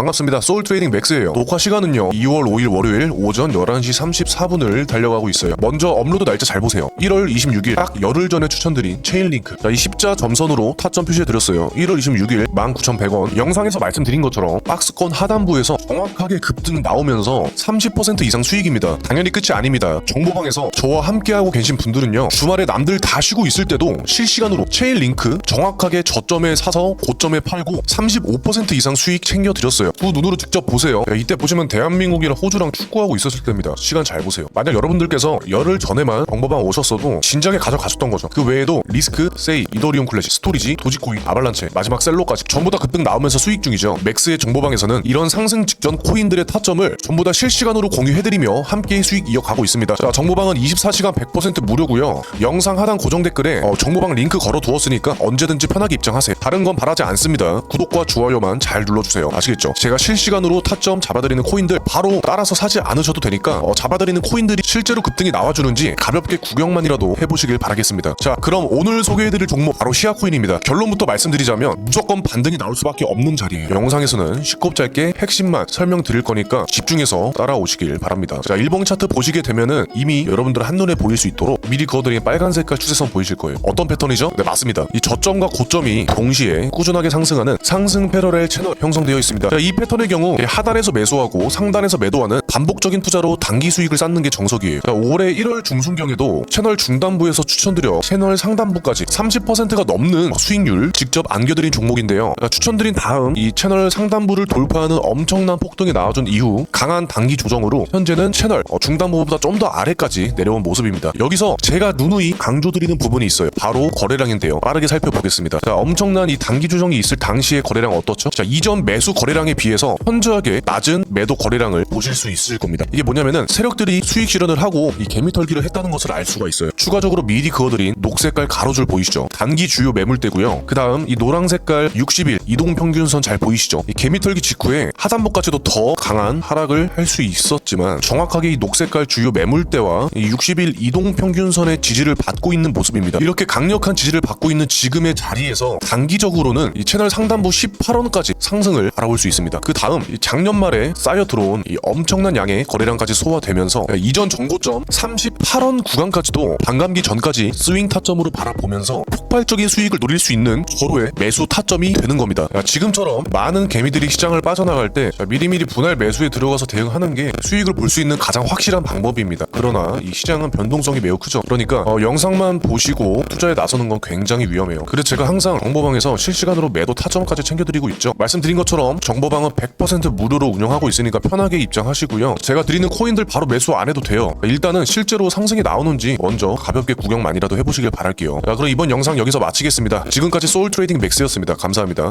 반갑습니다. 소울 트레이딩 맥스예요. 녹화 시간은요. 2월 5일 월요일 오전 11시 34분을 달려가고 있어요. 먼저 업로드 날짜 잘 보세요. 1월 26일 딱 열흘 전에 추천드린 체인 링크. 자, 이 십자 점선으로 타점 표시해 드렸어요. 1월 26일 19,100원. 영상에서 말씀드린 것처럼 박스권 하단부에서 정확하게 급등 나오면서 30% 이상 수익입니다. 당연히 끝이 아닙니다. 정보방에서 저와 함께하고 계신 분들은요. 주말에 남들 다 쉬고 있을 때도 실시간으로 체인 링크 정확하게 저점에 사서 고점에 팔고 35% 이상 수익 챙겨 드렸어요. 두 눈으로 직접 보세요. 야, 이때 보시면 대한민국이랑 호주랑 축구하고 있었을 때입니다. 시간 잘 보세요. 만약 여러분들께서 열흘 전에만 정보방 오셨어도 진작에 가져가셨던 거죠. 그 외에도 리스크, 세이, 이더리움 클래식, 스토리지, 도지코인, 아발란체, 마지막 셀로까지 전부 다 급등 나오면서 수익 중이죠. 맥스의 정보방에서는 이런 상승 직전 코인들의 타점을 전부 다 실시간으로 공유해드리며 함께 수익 이어가고 있습니다. 자, 정보방은 24시간 100% 무료고요. 영상 하단 고정 댓글에 어, 정보방 링크 걸어두었으니까 언제든지 편하게 입장하세요. 다른 건 바라지 않습니다. 구독과 좋아요만 잘 눌러주세요. 아시겠죠? 제가 실시간으로 타점 잡아드리는 코인들 바로 따라서 사지 않으셔도 되니까 어, 잡아드리는 코인들이 실제로 급등이 나와주는지 가볍게 구경만이라도 해보시길 바라겠습니다. 자, 그럼 오늘 소개해드릴 종목 바로 시아 코인입니다. 결론부터 말씀드리자면 무조건 반등이 나올 수밖에 없는 자리예요. 영상에서는 쉽고 짧게 핵심만 설명드릴 거니까 집중해서 따라오시길 바랍니다. 자, 일봉 차트 보시게 되면은 이미 여러분들 한눈에 보일 수 있도록 미리 그어드린 빨간 색깔 추세선 보이실 거예요. 어떤 패턴이죠? 네, 맞습니다. 이 저점과 고점이 동시에 꾸준하게 상승하는 상승 패러렐 채널 형성되어 있습니다. 자, 이 패턴의 경우 하단에서 매수하고 상단에서 매도하는 반복적인 투자로 단기 수익을 쌓는 게 정석이에요. 자, 올해 1월 중순경에도 채널 중단부에서 추천드려 채널 상단부까지 30%가 넘는 수익률 직접 안겨드린 종목인데요. 자, 추천드린 다음 이 채널 상단부를 돌파하는 엄청난 폭등이 나와준 이후 강한 단기 조정으로 현재는 채널 어, 중단부보다 좀 더 아래까지 내려온 모습입니다. 여기서 제가 누누이 강조드리는 부분이 있어요. 바로 거래량인데요. 빠르게 살펴보겠습니다. 자, 엄청난 이 단기 조정이 있을 당시의 거래량 어떻죠? 자, 이전 매수 거래량 에 비해서 현저하게 낮은 매도 거래량을 보실 수 있을 겁니다. 이게 뭐냐면은 세력들이 수익 실현을 하고 이 개미 털기를 했다는 것을 알 수가 있어요. 추가적으로 미리 그어드린 녹색깔 가로줄 보이시죠? 단기 주요 매물대고요. 그 다음 이 노랑 색깔 60일 이동 평균선 잘 보이시죠? 이 개미 털기 직후에 하단부까지도 더 강한 하락을 할 수 있었지만 정확하게 이 녹색깔 주요 매물대와 이 60일 이동 평균선의 지지를 받고 있는 모습입니다. 이렇게 강력한 지지를 받고 있는 지금의 자리에서 단기적으로는 이 채널 상단부 18원까지 상승을 바라볼 수 있 습니다. 그 다음 이 작년 말에 쌓여 들어온 이 엄청난 양의 거래량까지 소화되면서 이전 정고점 38원 구간까지도 반감기 전까지 스윙 타점으로 바라보면서 폭발적인 수익을 노릴 수 있는 서로의 매수 타점이 되는 겁니다. 야, 지금처럼 많은 개미들이 시장을 빠져나갈 때 자, 미리미리 분할 매수에 들어가서 대응하는 게 수익을 볼 수 있는 가장 확실한 방법입니다. 그러나 이 시장은 변동성이 매우 크죠. 그러니까 어, 영상만 보시고 투자에 나서는 건 굉장히 위험해요. 그래서 제가 항상 정보방에서 실시간으로 매도 타점까지 챙겨드리고 있죠. 말씀드린 것처럼 정보 방은 100% 무료로 운영하고 있으니까 편하게 입장하시고요. 제가 드리는 코인들 바로 매수 안 해도 돼요. 일단은 실제로 상승이 나오는지 먼저 가볍게 구경만이라도 해보시길 바랄게요. 자, 그럼 이번 영상 여기서 마치겠습니다. 지금까지 소울 트레이딩 맥스였습니다. 감사합니다.